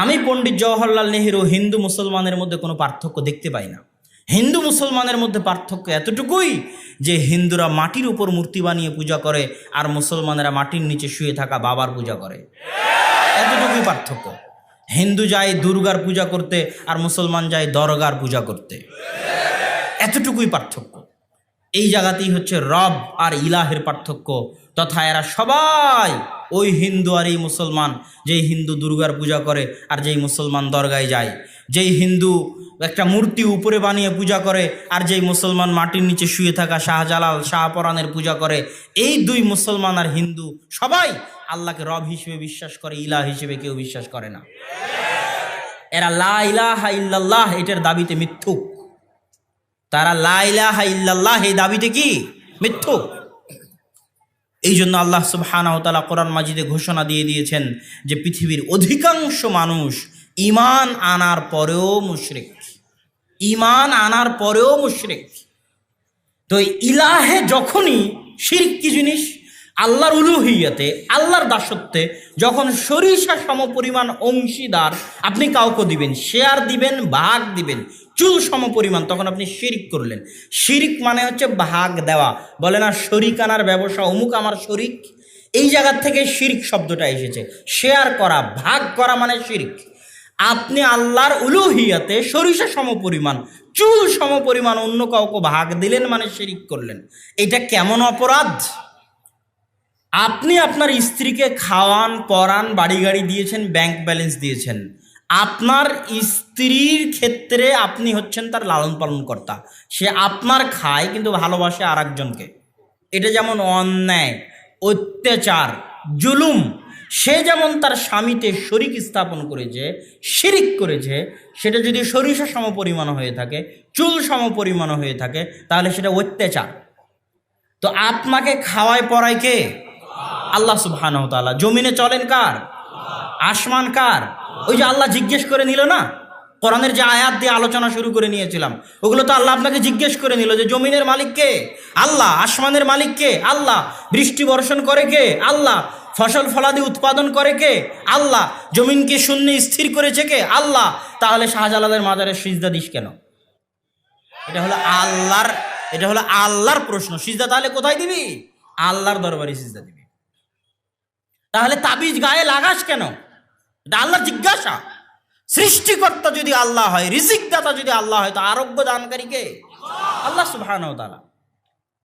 আমি পণ্ডিত জওহরলাল নেহেরু হিন্দু মুসলমানের মধ্যে কোনো পার্থক্য দেখতে পাই না। হিন্দু মুসলমানের মধ্যে পার্থক্য এতটুকুই যে হিন্দুরা মাটির উপর মূর্তি বানিয়ে পূজা করে আর মুসলমানেরা মাটির নিচে শুয়ে থাকা বাবার পূজা করে। এতটুকুই পার্থক্য। হিন্দু যায় দুর্গার পূজা করতে আর মুসলমান যায় দরগার পূজা করতে। এতটুকুই পার্থক্য। এই জায়গাতেই হচ্ছে রব আর ইলাহের পার্থক্য তথা এরা সবাই ওই হিন্দু আর এই মুসলমান, যেই হিন্দু দুর্গার পূজা করে আর যেই মুসলমান দরগায় যায়। যেই হিন্দু একটা মূর্তি উপরে বানিয়ে পূজা করে আর যেই মুসলমান মাটির নিচে শুয়ে থাকা শাহজালাল, শাহপরানের পূজা করে, এই দুই মুসলমান আর হিন্দু সবাই আল্লাহকে রব হিসেবে বিশ্বাস করে, ইলাহ হিসেবে কেউ বিশ্বাস করে না। এরা লা ইলাহা ইল্লাল্লাহ, এটার দাবিতে মিথ্যুক। তারা লাইলাহা ইল্লাল্লাহ, এই দাবিতে কি? মিথ্যুক। এই জন্য আল্লাহ সুবাহানাহতালা কোরআন মাজিদে ঘোষণা দিয়ে দিয়েছেন যে পৃথিবীর অধিকাংশ মানুষ ইমান আনার পরেও মুশরিক। ইমান আনার পরেও মুশরিক। তো ইলাহে যখনই শিরিক কি জিনিস? আল্লাহর উলুহিয়াতে, আল্লাহর দাসত্বে, যখন সরিষা সমপরিমাণ অংশীদার, আপনি কাউকে দিবেন শেয়ার দিবেন, ভাগ দিবেন, চুল সমপরিমাণ, তখন আপনি শিরিক করলেন। শিরিক মানে হচ্ছে ভাগ দেওয়া। বলে না, শরিক আনার ব্যবসা, অমুক আমার শরিক। এই জায়গার থেকে শিরিক শব্দটা এসেছে। শেয়ার করা, ভাগ করা মানে শিরিক। আপনি আল্লাহর উলুহিয়াতে সরিষা সমপরিমাণ, চুল সমপরিমাণ অন্য কাউকে ভাগ দিলেন মানে শিরিক করলেন। এটা কেমন অপরাধ? আপনি আপনার স্ত্রীকে খাওয়ান, পরান বাড়ি গাড়ি দিয়েছেন ব্যাংক ব্যালেন্স দিয়েছেন। আপনার স্ত্রীর ক্ষেত্রে আপনি হচ্ছেন তার লালন পালন কর্তা। সে আপনার খায় কিন্তু ভালোবাসে আর একজনকে এটা যেমন অন্যায়, অত্যাচার, জুলুম, সে যেমন তার স্বামীতে শরিক স্থাপন করেছে, শিরিক করেছে, সেটা যদি সরিষা সমপরিমাণ হয়ে থাকে, চুল সমপরিমাণ হয়ে থাকে, তাহলে সেটা অত্যাচার। তো আপনাকে খাওয়ায় পড়ায় কে? আল্লাহ সুবহানাহু তাআলা। জমিনে চলেন কার? আসমান কার? ওই যে আল্লাহ জিজ্ঞেস করে নিল না? কোরআনের যে আয়াত দিয়ে আলোচনা শুরু করে নিয়েছিলাম, ওগুলো তো আল্লাহ আপনাকে জিজ্ঞেস করে নিল যে জমিনের মালিক কে? আল্লাহ, আসমানের মালিক কে? আল্লাহ, বৃষ্টি বর্ষণ করে কে? আল্লাহ, ফসল ফলাদি উৎপাদন করে কে? আল্লাহ জমিনকে শূন্য স্থির করেছে কে? আল্লাহ, তাহলে শাহজালালের মাজারের সিজদা দিস কেন? এটা হলো আল্লাহর, এটা হলো আল্লাহর প্রশ্ন। সিজদা তাহলে কোথায় দিবি? আল্লাহর দরবারে সিজদা দিবি। তাহলে তাবিজ গায়ে লাগাস কেন? এটা আল্লাহর জিজ্ঞাসা। সৃষ্টিকর্তা যদি আল্লাহ হয় রিজিক দাতা যদি আল্লাহ হয়, তো আরোগ্য দানকারী কে? আল্লাহ সুবাহ তাআলা।